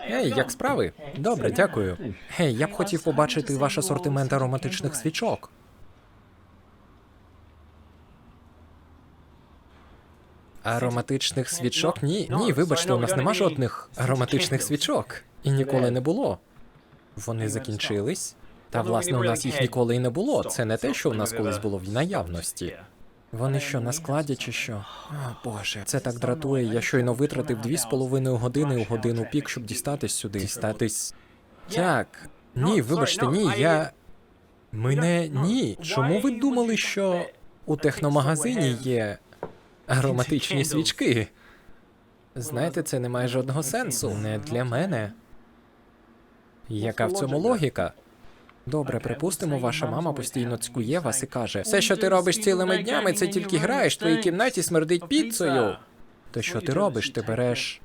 Ей, як справи? Добре, дякую. Гей, я б хотів побачити ваш асортимент ароматичних свічок. Ароматичних свічок? Ні, ні, вибачте, у нас нема жодних ароматичних свічок. І ніколи не було. Вони закінчились. Та власне у нас їх ніколи і не було. Це не те, що в нас колись було в наявності. Вони що, на складі чи що? О, Боже, це так дратує. Я щойно витратив дві з половиною години у годину пік, щоб дістатись сюди. Дістатись. Як? Ні, вибачте, ні, я. Мене ні. Чому ви думали, що у техномагазині є ароматичні свічки? Знаєте, це не має жодного сенсу. Не для мене. Яка в цьому логіка? Добре, припустимо, ваша мама постійно цькує вас і каже: все, що ти робиш цілими днями, це тільки граєш, в твоїй кімнаті смердить піцею. То що ти робиш? Ти береш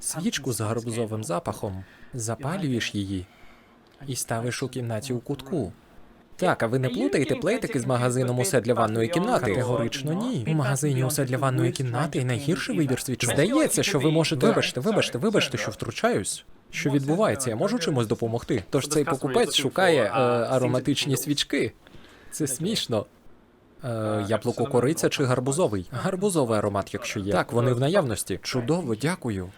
свічку з гарбузовим запахом, запалюєш її і ставиш у кімнаті у кутку. Так, а ви не плутаєте плейтики з магазином усе для ванної кімнати? Категорично ні. У магазині усе для ванної кімнати найгірший вибір свічок. Здається, що ви можете. Вибачте, вибачте, вибачте, що втручаюсь. Що відбувається? Я можу чимось допомогти? Тож цей покупець шукає е, ароматичні свічки. Це смішно. Е, яблуко кориця чи гарбузовий? Гарбузовий аромат, якщо є. Так, вони в наявності. Чудово, дякую.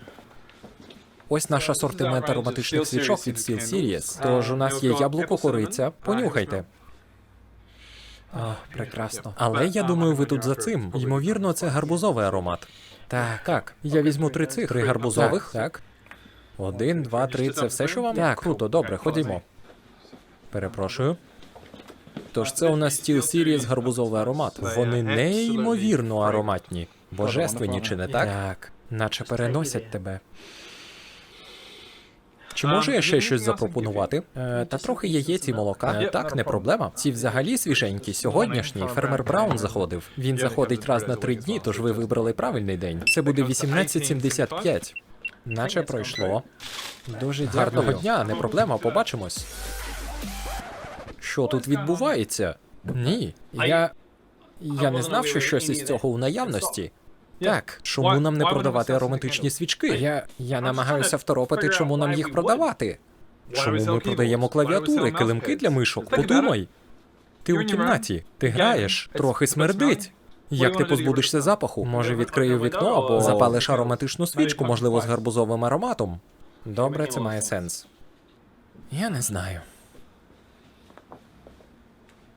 Ось наш асортимент ароматичних свічок від Steel Series. Тож у нас є яблуко кориця. Понюхайте. О, прекрасно. Але я думаю, ви тут за цим. Ймовірно, це гарбузовий аромат. Так, так. Я візьму три цих. Три гарбузових. Так. Один, два, три. Це все, що вам? Так, круто, добре, ходімо. Перепрошую. Тож це у нас Steel Series гарбузовий аромат. Вони неймовірно ароматні. Божественні, чи не так? Так, наче переносять тебе. Чи можу я ще щось запропонувати? Е, та трохи яєць і молока. Е, так, не проблема. Ці взагалі свіженькі. Сьогоднішній фермер Браун заходив. Він заходить раз на три дні, тож ви вибрали правильний день. Це буде 18.75. Наче пройшло. Дуже дякую. Гарного дня, не проблема, побачимось. Що тут відбувається? Ні, я. Я не знав, що щось із цього у наявності. Так, чому нам не продавати ароматичні свічки? Я, я намагаюся второпати, чому нам їх продавати. Чому ми продаємо клавіатури, килимки для мишок? Подумай. Ти у кімнаті, ти граєш, трохи смердить. Як ти позбудешся запаху? Може, відкрию вікно або запалиш ароматичну свічку, можливо, з гарбузовим ароматом. Добре, це має сенс. Я не знаю.